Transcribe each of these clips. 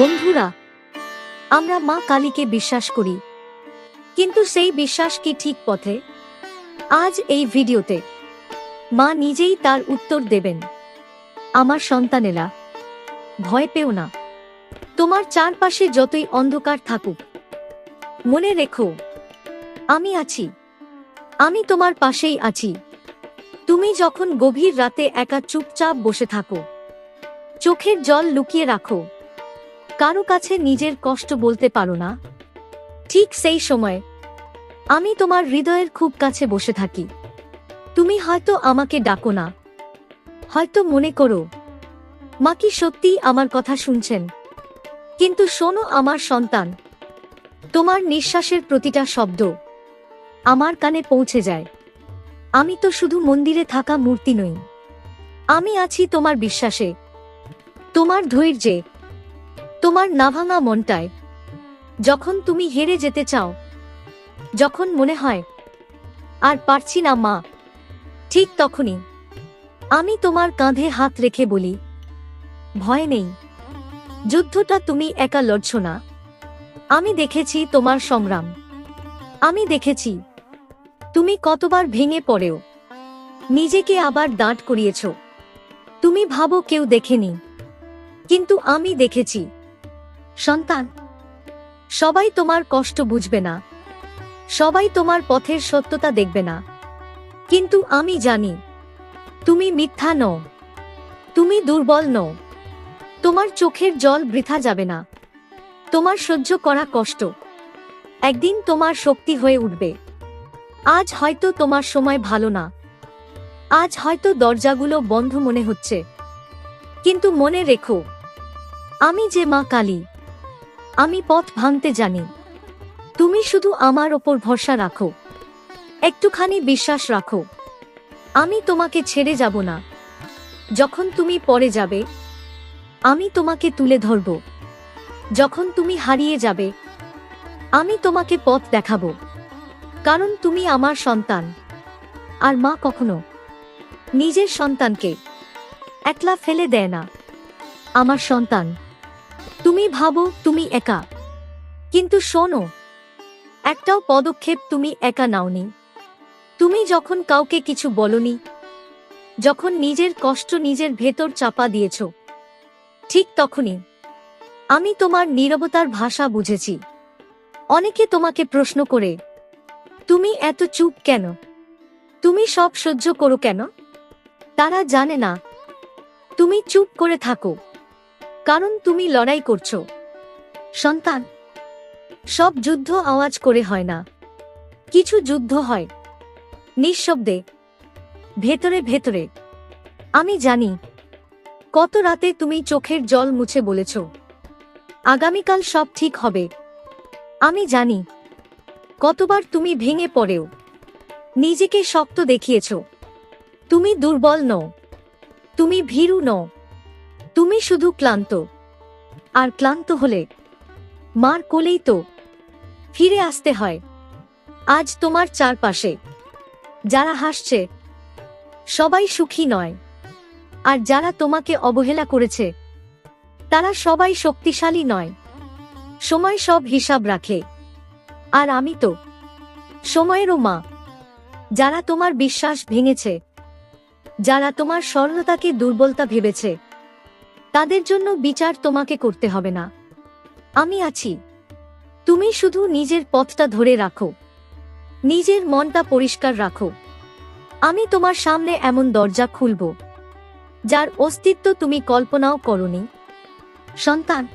বন্ধুরা, আমরা মা কালীকে বিশ্বাস করি, কিন্তু সেই বিশ্বাস কি ঠিক পথে? আজ এই ভিডিওতে মা নিজেই তার উত্তর দেবেন। আমার সন্তানেরা, ভয় পেও না। তোমার চারপাশে যতই অন্ধকার থাকুক, মনে রেখো, আমি আছি। আমি তোমার পাশেই আছি। তুমি যখন গভীর রাতে একা চুপচাপ বসে থাকো, চোখের জল লুকিয়ে রাখো। কারও কাছে নিজের কষ্ট বলতে পারো না। ঠিক সেই সময়, আমি তোমার হৃদয়ের খুব কাছে বসে থাকি। তুমি হয়তো আমাকে ডাকো না। হয়তো মনে করো, মা কি সত্যিই আমার কথা শুনছেন? কিন্তু শোনো আমার সন্তান, তোমার নিঃশ্বাসের প্রতিটা শব্দ আমার কানে পৌঁছে যায়। আমি তো শুধু মন্দিরে থাকা মূর্তি নই। আমি আছি তোমার বিশ্বাসে, তোমার ধৈর্যে তোমার নাভাঙা মনটায়। যখন তুমি হেরে যেতে চাও, যখন মনে হয়, আর পারছি না মা। ঠিক তখনই আমি তোমার কাঁধে হাত রেখে বলি, ভয় নেই। যুদ্ধটা তুমি একা লড়ছ না। আমি দেখেছি তোমার সংগ্রাম। আমি দেখেছি তুমি কতবার ভেঙে পড়েও। নিজেকে আবার দাঁড় করিয়েছ। তুমি ভাবো কেউ দেখেনি। কিন্তু আমি দেখেছি সন্তান, সবাই তোমার কষ্ট বুঝবে না। সবাই তোমার পথের সত্যতা দেখবে না। কিন্তু আমি জানি, তুমি মিথ্যা নও, তুমি দুর্বল নও। তোমার চোখের জল বৃথা যাবে না। তোমার সহ্য করা কষ্ট। একদিন তোমার শক্তি হয়ে উঠবে। আজ হয়তো তোমার সময় ভালো না। আজ হয়তো দরজাগুলো বন্ধ মনে হচ্ছে। কিন্তু মনে রেখো, আমি যে মা কালী আমি পথ ভাঙতে জানি। তুমি শুধু আমার ওপর ভরসা রাখো। একটুখানি বিশ্বাস রাখো। আমি তোমাকে ছেড়ে যাব না। যখন তুমি পরে যাবে, আমি তোমাকে তুলে ধরব। যখন তুমি হারিয়ে যাবে, আমি তোমাকে পথ দেখাবো। কারণ তুমি আমার সন্তান। আর মা কখনো নিজের সন্তানকে একলা ফেলে দেয় না। আমার সন্তান। তুমি ভাবো তুমি একা। কিন্তু শোনো, একটাও পদক্ষেপ তুমি একা নাওনি। তুমি যখন কাউকে কিছু বলনি, যখন নিজের কষ্ট নিজের ভেতর চাপা দিয়েছ, ঠিক তখনই আমি তোমার নীরবতার ভাষা বুঝেছি। অনেকে তোমাকে প্রশ্ন করে, তুমি এত চুপ কেন? তুমি সব সহ্য করো কেন? তারা জানে না, তুমি চুপ করে থাকো। কারণ তুমি লড়াই করছ। সন্তান, সব যুদ্ধ আওয়াজ করে হয় না। কিছু যুদ্ধ হয়। নিঃশব্দে, ভেতরে ভেতরে। আমি জানি, কত রাতে তুমি চোখের জল মুছে বলেছ। আগামীকাল সব ঠিক হবে। আমি জানি, কতবার তুমি ভেঙে পড়েও। নিজেকে শক্ত দেখিয়েছ। তুমি দুর্বল নও। তুমি ভীরু নও। তুমি শুধু ক্লান্ত। আর ক্লান্ত হলে মার কোলেই তো ফিরে আসতে হয়। আজ তোমার চারপাশে যারা হাসছে, সবাই সুখী নয়। আর যারা তোমাকে অবহেলা করেছে, তারা সবাই শক্তিশালী নয়। সময় সব হিসাব রাখে। আর আমি তো সময়েরও মা। যারা তোমার বিশ্বাস ভেঙেছে, যারা তোমার সরলতাকে দুর্বলতা ভেবেছে তাদের জন্য বিচার তোমাকে করতে হবে না। আমি আছি। তুমি শুধু নিজের পথটা ধরে রাখো। নিজের মনটা পরিষ্কার রাখো। আমি তোমার সামনে এমন দরজা খুলব, যার অস্তিত্ব তুমি কল্পনাও করনি। সন্তান,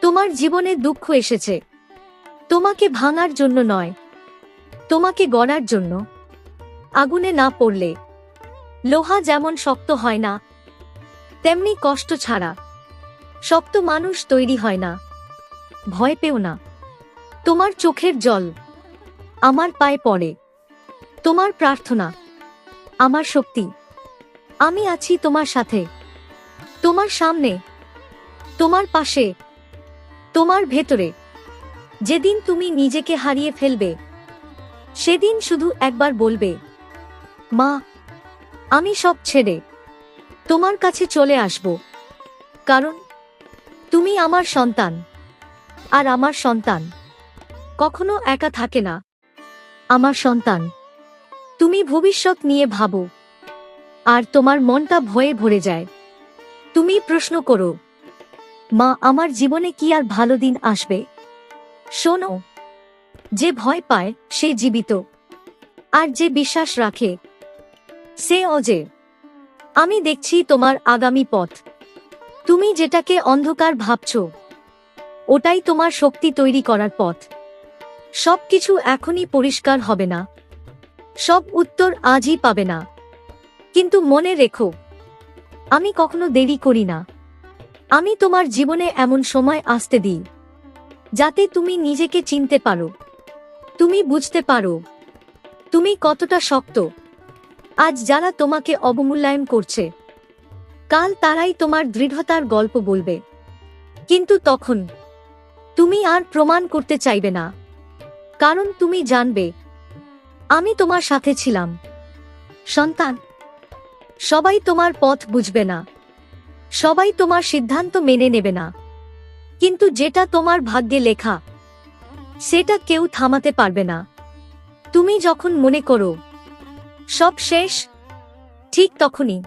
তোমার জীবনে দুঃখ এসেছে। তোমাকে ভাঙার জন্য নয়, তোমাকে গড়ার জন্য। আগুনে না পড়লে, লোহা যেমন শক্ত হয় না তেমনি কষ্ট ছাড়া। শক্ত মানুষ তৈরি হয় না। ভয় পেও না। তোমার চোখের জল আমার পায়ে পড়ে। তোমার প্রার্থনা আমার শক্তি। আমি আছি তোমার সাথে। তোমার সামনে। তোমার পাশে। তোমার ভেতরে। যেদিন তুমি নিজেকে হারিয়ে ফেলবে, সেদিন শুধু একবার বলবে, মা, আমি সব ছেড়ে তোমার কাছে চলে আসব। কারণ তুমি আমার সন্তান, আর আমার সন্তান কখনো একা থাকে না। আমার সন্তান, তুমি ভবিষ্যৎ নিয়ে ভাবো, আর তোমার মনটা ভয়ে ভরে যায়। তুমি প্রশ্ন করো, মা, আমার জীবনে কি আর ভালো দিন আসবে? শোনো, যে ভয় পায়, সে জীবিত, আর যে বিশ্বাস রাখে, সে অজে। আমি দেখছি তোমার আগামী পথ। তুমি যেটাকে অন্ধকার ভাবছ, ওটাই তোমার শক্তি তৈরি করার পথ। সব কিছু এখনই পরিষ্কার হবে না। সব উত্তর আজই পাবে না। কিন্তু মনে রেখো, আমি কখনো দেরি করি না। আমি তোমার জীবনে এমন সময় আসতে দিই, যাতে তুমি নিজেকে চিনতে পারো। তুমি বুঝতে পারো, তুমি কতটা শক্ত। আজ যারা তোমাকে অবমূল্যায়ন করছে, কাল তারাই তোমার দৃঢ়তার গল্প বলবে। কিন্তু তখন তুমি আর প্রমাণ করতে চাইবে না, কারণ তুমি জানবে, আমি তোমার সাথে ছিলাম। সন্তান, সবাই তোমার পথ বুঝবে না, সবাই তোমার সিদ্ধান্ত মেনে নেবে না, কিন্তু যেটা তোমার ভাগ্যে লেখা, সেটা কেউ থামাতে পারবে না। তুমি যখন মনে করো সব শেষ? ঠিক তখনই।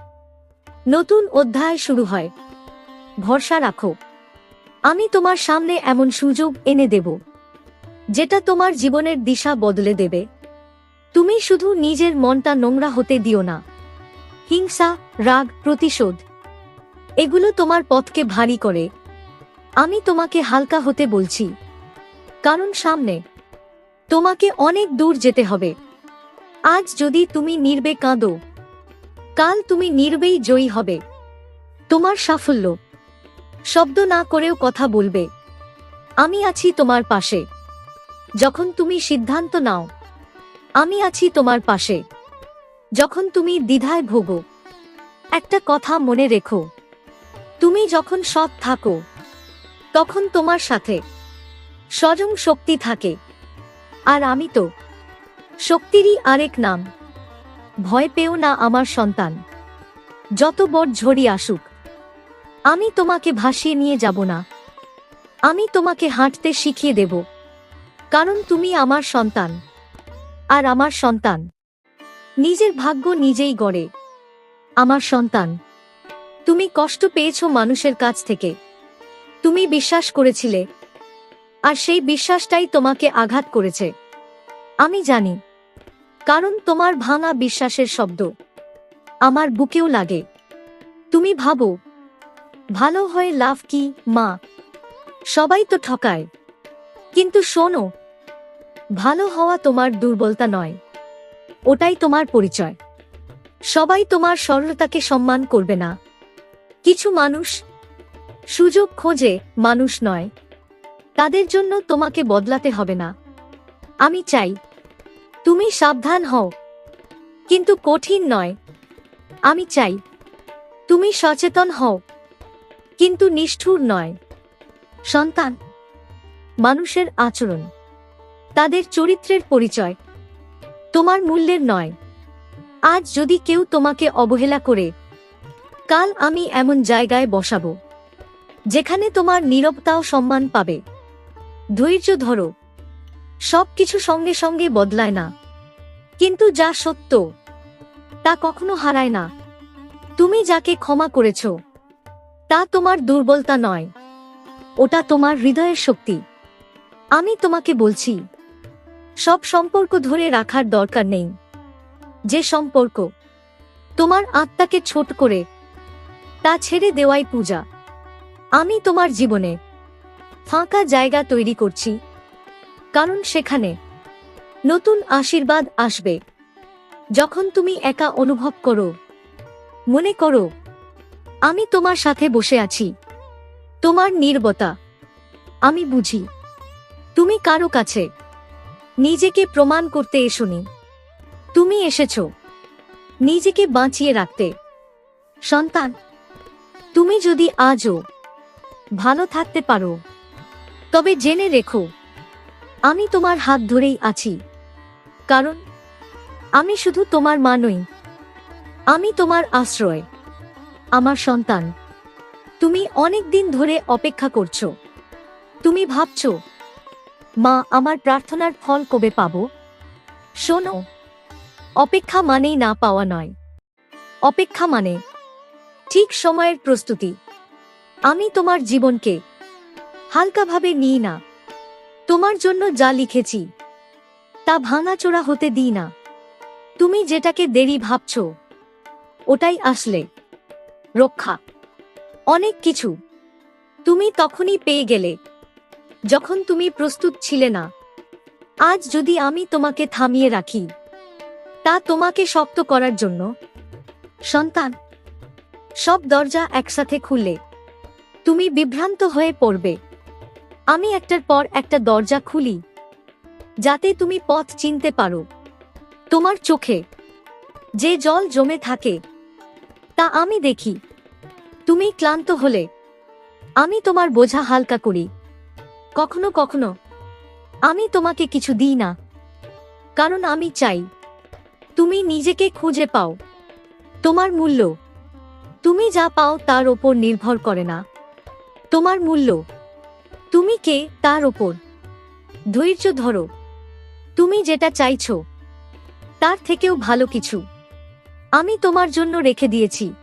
নতুন অধ্যায় শুরু হয়। ভরসা রাখো। আমি তোমার সামনে এমন সুযোগ এনে দেব, যেটা তোমার জীবনের দিশা বদলে দেবে। তুমি শুধু নিজের মনটা নোংরা হতে দিও না। হিংসা, রাগ, প্রতিশোধ, এগুলো তোমার পথকে ভারী করে। আমি তোমাকে হালকা হতে বলছি। কারণ সামনে তোমাকে অনেক দূর যেতে হবে। আজ যদি তুমি নির্বে কাঁদো, কাল তুমি নির্বেই জয়ী হবে। তোমার সাফল্য। শব্দ না করেও কথা বলবে। আমি আছি তোমার পাশে। যখন তুমি সিদ্ধান্ত নাও, আমি আছি তোমার পাশে। যখন তুমি দ্বিধায় ভোগো, একটা কথা মনে রেখো। তুমি যখন সৎ থাকো, তখন তোমার সাথে স্বয়ং শক্তি থাকে। আর আমি তো শক্তিরই আরেক নাম। ভয় পেও না আমার সন্তান। যত বড় ঝড়ি আসুক, আমি তোমাকে ভাসিয়ে নিয়ে যাব না। আমি তোমাকে হাঁটতে শিখিয়ে দেব, কারণ তুমি আমার সন্তান আর আমার সন্তান। নিজের ভাগ্য নিজেই গড়ে। আমার সন্তান, তুমি কষ্ট পেয়েছ মানুষের কাছ থেকে। তুমি বিশ্বাস করেছিলে, আর সেই বিশ্বাসটাই তোমাকে আঘাত করেছে। আমি জানি কারণ তোমার ভাঙা বিশ্বাসের শব্দ। আমার বুকেও লাগে। তুমি ভাবো, ভালো হয়ে লাভ কি, মা? সবাই তো ঠকায়। কিন্তু শোনো, ভালো হওয়া তোমার দুর্বলতা নয়। ওটাই তোমার পরিচয়। সবাই তোমার সরলতাকে সম্মান করবে না। কিছু মানুষ সুযোগ খোঁজে, মানুষ নয়। তাদের জন্য তোমাকে বদলাতে হবে না। আমি চাই তুমি সাবধান হও। কিন্তু কঠিন নয়। আমি চাই, তুমি সচেতন হও। কিন্তু নিষ্ঠুর নয়। সন্তান, মানুষের আচরণ, তাদের চরিত্রের পরিচয়, তোমার মূল্যের নয়। আজ যদি কেউ তোমাকে অবহেলা করে, কাল আমি এমন জায়গায় বসাবো, যেখানে তোমার নীরবতাও সম্মান পাবে। ধৈর্য ধরো। সব কিছু সঙ্গে সঙ্গে বদলায় না। কিন্তু যা সত্য, তা কখনো হারায় না। তুমি যাকে ক্ষমা করেছ, তা তোমার দুর্বলতা নয়, ওটা তোমার হৃদয়ের শক্তি। আমি তোমাকে বলছি, সব সম্পর্ক ধরে রাখার দরকার নেই। যে সম্পর্ক তোমার আত্মাকে ছোট করে, তা ছেড়ে দেওয়াই পূজা। আমি তোমার জীবনে ফাঁকা জায়গা তৈরি করছি, কারণ সেখানে নতুন আশীর্বাদ আসবে। যখন তুমি একা অনুভব করো, মনে করো, আমি তোমার সাথে বসে আছি। তোমার নির্বতা, আমি বুঝি। তুমি কারও কাছে নিজেকে প্রমাণ করতে এসোনি। তুমি এসেছ নিজেকে বাঁচিয়ে রাখতে। সন্তান, তুমি যদি আজও ভালো থাকতে পারো, তবে জেনে রেখো, আমি তোমার হাত ধরেই আছি। কারণ, আমি শুধু তোমার মা নই, আমি তোমার আশ্রয়, আমার সন্তান। তুমি অনেক দিন ধরে অপেক্ষা করছ। তুমি ভাবছ, মা, আমার প্রার্থনার ফল কবে পাব? শোনো, অপেক্ষা মানেই না পাওয়া নয়। অপেক্ষা মানে ঠিক সময়ের প্রস্তুতি। আমি তোমার জীবনকে হালকাভাবে নিই না। তোমার জন্য যা লিখেছি তা ভাঙাচোরা হতে দিই না। তুমি যেটাকে দেরি ভাবছ, ওটাই আসলে। রক্ষা। অনেক কিছু। তুমি তখনই পেয়ে গেলে। যখন তুমি প্রস্তুত ছিলে না। আজ যদি আমি তোমাকে থামিয়ে রাখি, তা তোমাকে শক্ত করার জন্য। সন্তান, সব দরজা একসাথে খুললে তুমি বিভ্রান্ত হয়ে পড়বে। আমি একটার পর একটা দরজা খুলি। যাতে তুমি পথ চিনতে পারো। তোমার চোখে যে জল জমে থাকে, তা আমি দেখি। তুমি ক্লান্ত হলে আমি তোমার বোঝা হালকা করি। কখনো কখনো আমি তোমাকে কিছু দিই না, কারণ আমি চাই তুমি নিজেকে খুঁজে পাও। তোমার মূল্য, তুমি যা পাও তার ওপর নির্ভর করে না। তোমার মূল্য, তুমি কে তার ওপর। ধৈর্য ধরো। তুমি যেটা চাইছো, তার থেকেও ভালো কিছু। আমি তোমার জন্য রেখে দিয়েছি।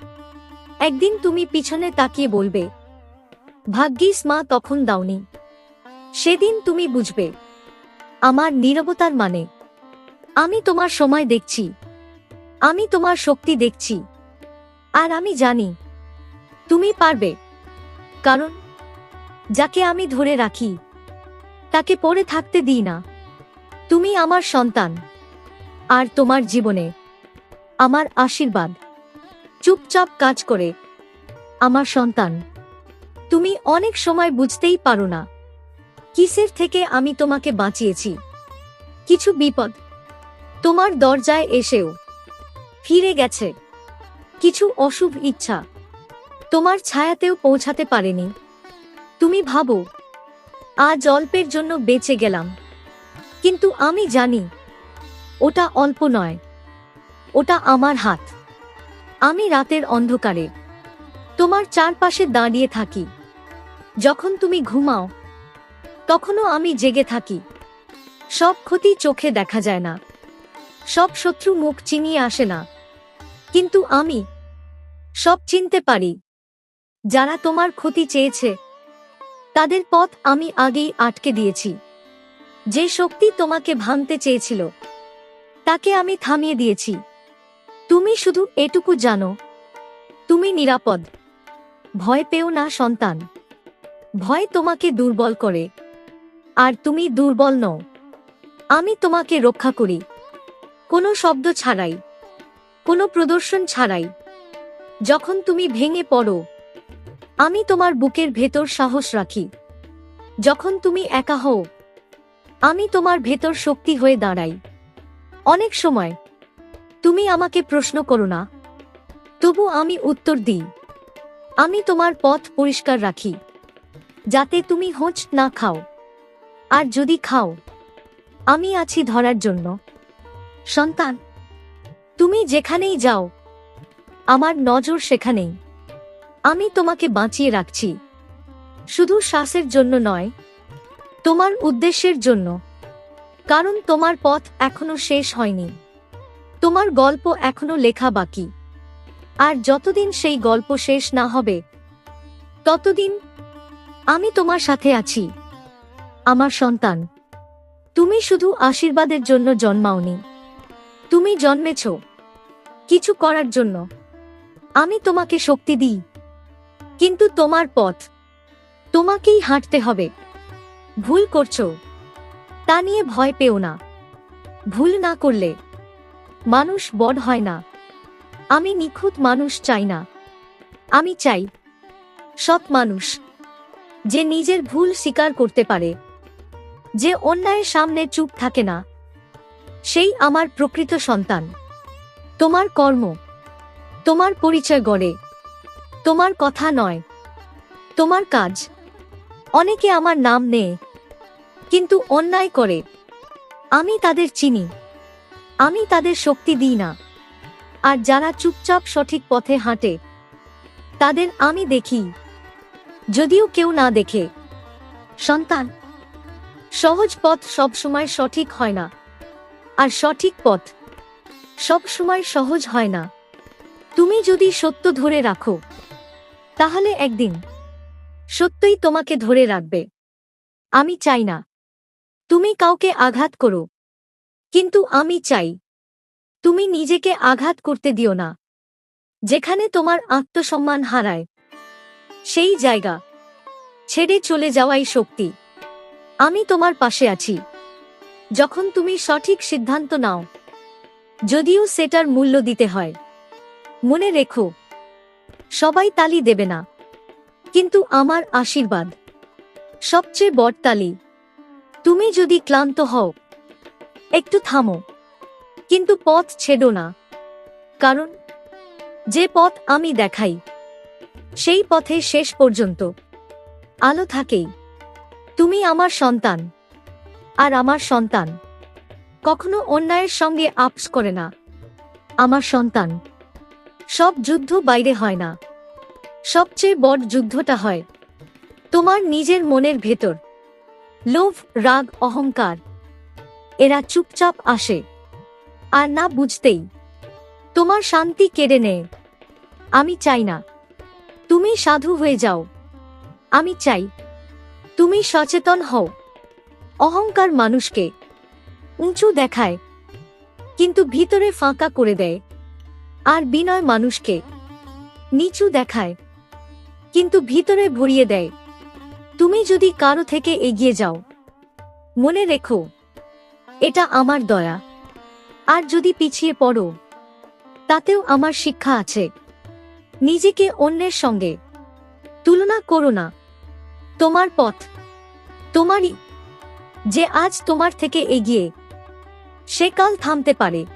একদিন তুমি পিছনে তাকিয়ে বলবে, ভাগ্যিস মা তখন দাওনি। সেদিন তুমি বুঝবে, আমার নীরবতার মানে। আমি তোমার সময় দেখছি। আমি তোমার শক্তি দেখছি। আর আমি জানি, তুমি পারবে। কারণ, যাকে আমি ধরে রাখি, তাকে পড়ে থাকতে দিই না। তুমি আমার সন্তান, আর তোমার জীবনে আমার আশীর্বাদ। চুপচাপ কাজ করে, আমার সন্তান, তুমি অনেক সময় বুঝতেই পারো না কিসের থেকে আমি তোমাকে বাঁচিয়েছি। কিছু বিপদ তোমার দরজায় এসেও ফিরে গেছে। কিছু অশুভ ইচ্ছা তোমার ছায়াতেও পৌঁছাতে পারেনি। তুমি ভাবো, আজ অল্পের জন্য বেঁচে গেলাম। কিন্তু আমি জানি, ওটা অল্প নয়। ওটা আমার হাত। আমি রাতের অন্ধকারে, তোমার চারপাশে দাঁড়িয়ে থাকি। যখন তুমি ঘুমাও, তখনও আমি জেগে থাকি। সব ক্ষতি চোখে দেখা যায় না। সব শত্রু মুখ চিনিয়ে আসে না। কিন্তু আমি সব চিনতে পারি। যারা তোমার ক্ষতি চেয়েছে, তাদের পথ আমি আগেই আটকে দিয়েছি। যে শক্তি তোমাকে ভাঙতে চেয়েছিল, তাকে আমি থামিয়ে দিয়েছি। তুমি শুধু এটুকু জানো, তুমি নিরাপদ। ভয় পেও না, সন্তান। ভয় তোমাকে দুর্বল করে। আর তুমি দুর্বল নও। আমি তোমাকে রক্ষা করি। কোনো শব্দ ছাড়াই, কোনো প্রদর্শন ছাড়াই। যখন তুমি ভেঙে পড়ো, আমি তোমার বুকের ভেতর সাহস রাখি। যখন তুমি একা হও আমি তোমার ভেতর শক্তি হয়ে দাঁড়াই। অনেক সময়, তুমি আমাকে প্রশ্ন করো না। তবু আমি উত্তর দিই। আমি তোমার পথ পরিষ্কার রাখি, যাতে তুমি হোঁচ না খাও। আর যদি খাও, আমি আছি ধরার জন্য। সন্তান, তুমি যেখানেই যাও, আমার নজর সেখানেই। আমি তোমাকে বাঁচিয়ে রাখছি। শুধু শ্বাসের জন্য নয় তোমার উদ্দেশ্যের জন্য। কারণ তোমার পথ এখনও শেষ হয়নি। তোমার গল্প এখনও লেখা বাকি। আর যতদিন সেই গল্প শেষ না হবে, ততদিন আমি তোমার সাথে আছি। আমার সন্তান, তুমি শুধু আশীর্বাদের জন্য জন্মাওনি। তুমি জন্মেছ কিছু করার জন্য। আমি তোমাকে শক্তি দিই। কিন্তু তোমার পথ, তোমাকেই হাঁটতে হবে। ভুল করছ। তা নিয়ে ভয় পেও না। ভুল না করলে মানুষ বড় হয় না। আমি নিখুঁত মানুষ চাই না। আমি চাই সৎ মানুষ, যে নিজের ভুল স্বীকার করতে পারে, যে অন্যায়ের সামনে চুপ থাকে না। সেই আমার প্রকৃত সন্তান। তোমার কর্ম, তোমার পরিচয় গড়ে, তোমার কথা নয়, তোমার কাজ। অনেকে আমার নাম নেয় কিন্তু অন্যায় করে। আমি তাদের চিনি। আমি তাদের শক্তি দিই না। আর যারা চুপচাপ সঠিক পথে হাঁটে, তাদের আমি দেখি। যদিও কেউ না দেখে। সন্তান, সহজ পথ সবসময় সঠিক হয় না। আর সঠিক পথ সবসময় সহজ হয় না। তুমি যদি সত্য ধরে রাখো, তাহলে একদিন সত্যই তোমাকে ধরে রাখবে। আমি চাই না। তুমি কাউকে আঘাত করো। কিন্তু আমি চাই, তুমি নিজেকে আঘাত করতে দিও না। যেখানে তোমার আত্মসম্মান হারায়, সেই জায়গা ছেড়ে চলে যাওয়াই শক্তি। আমি তোমার পাশে আছি। যখন তুমি সঠিক সিদ্ধান্ত নাও, যদিও সেটার মূল্য দিতে হয়। মনে রেখো, সবাই তালি দেবে না। কিন্তু আমার আশীর্বাদ, সবচেয়ে বড় তালি। তুমি যদি ক্লান্ত হও, একটু থামো। কিন্তু পথ ছেড়ো না। কারণ, যে পথ আমি দেখাই, সেই পথে শেষ পর্যন্ত। আলো থাকেই। তুমি আমার সন্তান, আর আমার সন্তান। কখনো অন্যায়ের সঙ্গে আপস করে না। আমার সন্তান। সব যুদ্ধ বাইরে হয় না। সবচেয়ে বড় যুদ্ধটা হয় তোমার নিজের মনের ভেতর। লোভ, রাগ, অহংকার, এরা চুপচাপ আসে আর না বুঝতেই। তোমার শান্তি কেড়ে নেয়। আমি চাই না। তুমি সাধু হয়ে যাও। আমি চাই তুমি সচেতন হও। অহংকার মানুষকে উঁচু দেখায়, কিন্তু ভিতরে ফাঁকা করে দেয় আর বিনয় মানুষকে নিচু দেখায়, কিন্তু ভিতরে ভরিয়ে দেয়। তুমি যদি কারও থেকে এগিয়ে যাও, মনে রেখো, এটা আমার দয়া। আর যদি পিছিয়ে পড়ো, তাতেও আমার শিক্ষা আছে। নিজেকে অন্যের সঙ্গে তুলনা করো না। তোমার পথ, তোমারই, যে আজ তোমার থেকে এগিয়ে, সে কাল থামতে পারে।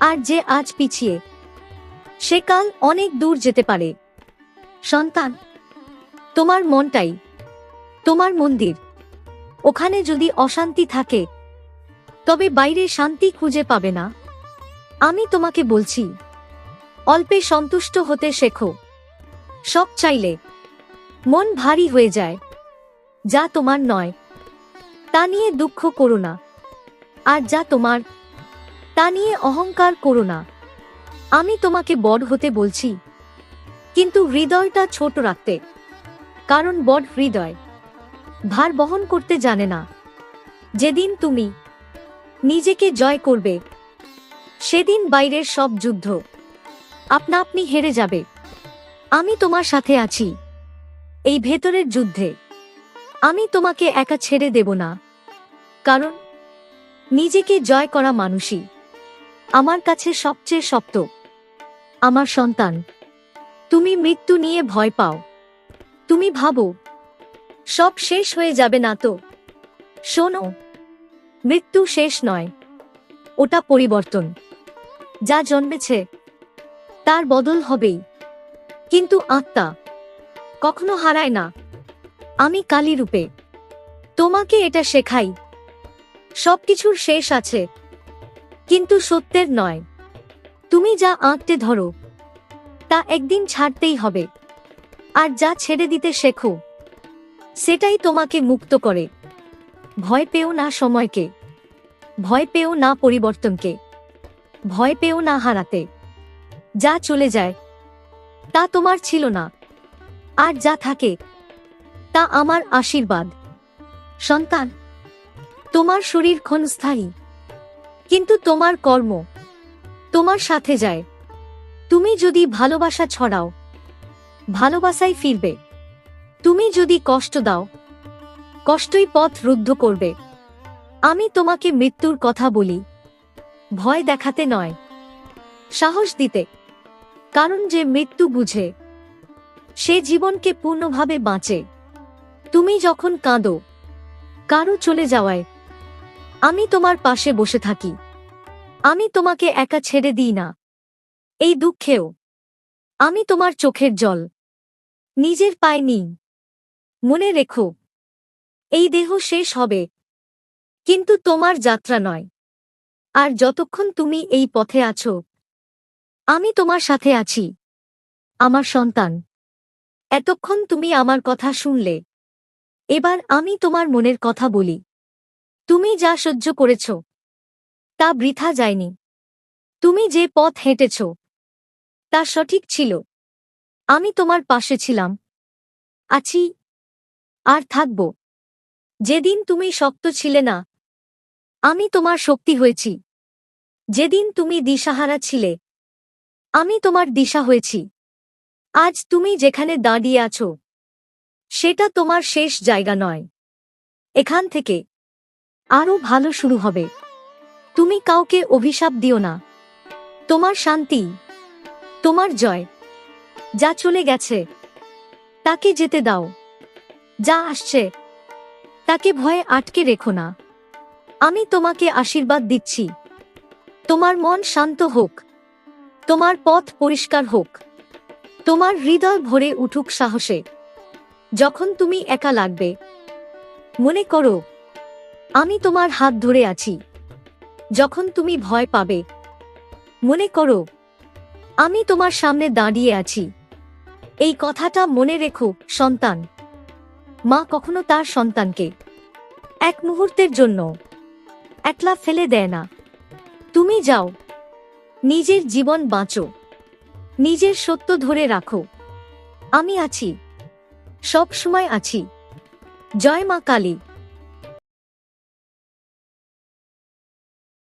আর যে আজ পিছিয়ে, সে কাল অনেক দূর যেতে পারে। সন্তান, তোমার মনটাই তোমার মন্দির। ওখানে যদি অশান্তি থাকে, তবে বাইরে শান্তি খুঁজে পাবে না। আমি তোমাকে বলছি, অল্পে সন্তুষ্ট হতে শেখো। সব চাইলে, মন ভারী হয়ে যায়। যা তোমার নয়, তা নিয়ে দুঃখ করো না। আর যা তোমার, তা নিয়ে অহংকার করো না। আমি তোমাকে বড় হতে বলছি, কিন্তু হৃদয়টা ছোট রাখতে, কারণ বড় হৃদয়। ভার বহন করতে জানে না। যেদিন তুমি নিজেকে জয় করবে, সেদিন বাইরের সব যুদ্ধ আপনা আপনি হেরে যাবে। আমি তোমার সাথে আছি এই ভেতরের যুদ্ধে। আমি তোমাকে একা ছেড়ে দেব না, কারণ নিজেকে জয় করা মানুষই আমার কাছে সবচেয়ে শক্ত। আমার সন্তান, তুমি মৃত্যু নিয়ে ভয় পাও। তুমি ভাবো সব শেষ হয়ে যাবে না তো? শোনো, মৃত্যু শেষ নয়। ওটা পরিবর্তন। যা জন্মেছে, তার বদল হবেই। কিন্তু আত্মা কখনো হারায় না। আমি কালী রূপে তোমাকে এটা শেখাই। সবকিছুর শেষ আছে। কিন্তু সত্যের নয়। তুমি যা আঁকতে ধরো, তা একদিন ছাড়তেই হবে। আর যা ছেড়ে দিতে শেখো। সেটাই তোমাকে মুক্ত করে। ভয় পেও না সময়কে। ভয় পেও না পরিবর্তনকে। ভয় পেও না হারাতে। যা চলে যায়, তা তোমার ছিল না। আর যা থাকে, তা আমার আশীর্বাদ। সন্তান, তোমার শরীর ক্ষণস্থায়ী। কিন্তু তোমার কর্ম, তোমার সাথে যায়। তুমি যদি ভালোবাসা ছড়াও ভালোবাসাই ফিরবে। তুমি যদি কষ্ট দাও, কষ্টই পথ রুদ্ধ করবে। আমি তোমাকে মৃত্যুর কথা বলি। ভয় দেখাতে নয়। সাহস দিতে। কারণ যে মৃত্যু বুঝে, সে জীবনকে পূর্ণভাবে বাঁচে। তুমি যখন কাঁদো, কারও চলে যাওয়ায়, আমি তোমার পাশে বসে থাকি। আমি তোমাকে একা ছেড়ে দিই না। এই দুঃখেও, আমি তোমার চোখের জল। নিজের পায়ে নিই। মনে রেখো। এই দেহ শেষ হবে। কিন্তু তোমার যাত্রা নয়। আর যতক্ষণ তুমি এই পথে আছো, আমি তোমার সাথে আছি। আমার সন্তান, এতক্ষণ তুমি আমার কথা শুনলে। এবার আমি তোমার মনের কথা বলি। তুমি যা সহ্য করেছ, তা বৃথা যায়নি। তুমি যে পথ হেঁটেছ, তা সঠিক ছিল। আমি তোমার পাশে ছিলাম। আছি আর থাকব। যেদিন তুমি শক্ত ছিলে না, আমি তোমার শক্তি হয়েছি। যেদিন তুমি দিশাহারা ছিলে, আমি তোমার দিশা হয়েছি। আজ তুমি যেখানে দাঁড়িয়ে আছো, সেটা তোমার শেষ জায়গা নয়। এখান থেকে আরও ভালো শুরু হবে। তুমি কাউকে অভিশাপ দিও না। তোমার শান্তি, তোমার জয়, যা চলে গেছে, তাকে যেতে দাও। যা আসছে। তাকে ভয়ে আটকে রেখো না। আমি তোমাকে আশীর্বাদ দিচ্ছি। তোমার মন শান্ত হোক। তোমার পথ পরিষ্কার হোক। তোমার হৃদয় ভরে উঠুক সাহসে। যখন তুমি একা লাগবে। মনে করো, আমি তোমার হাত ধরে আছি। যখন তুমি ভয় পাবে। মনে করো, আমি তোমার সামনে দাঁড়িয়ে আছি। এই কথাটা মনে রেখো, সন্তান। মা কখনো তার সন্তানকে এক মুহূর্তের জন্য একলা ফেলে দেয় না। তুমি যাও। নিজের জীবন বাঁচো। নিজের সত্য ধরে রাখো। আমি আছি। সব সময় আছি। জয় মা কালী।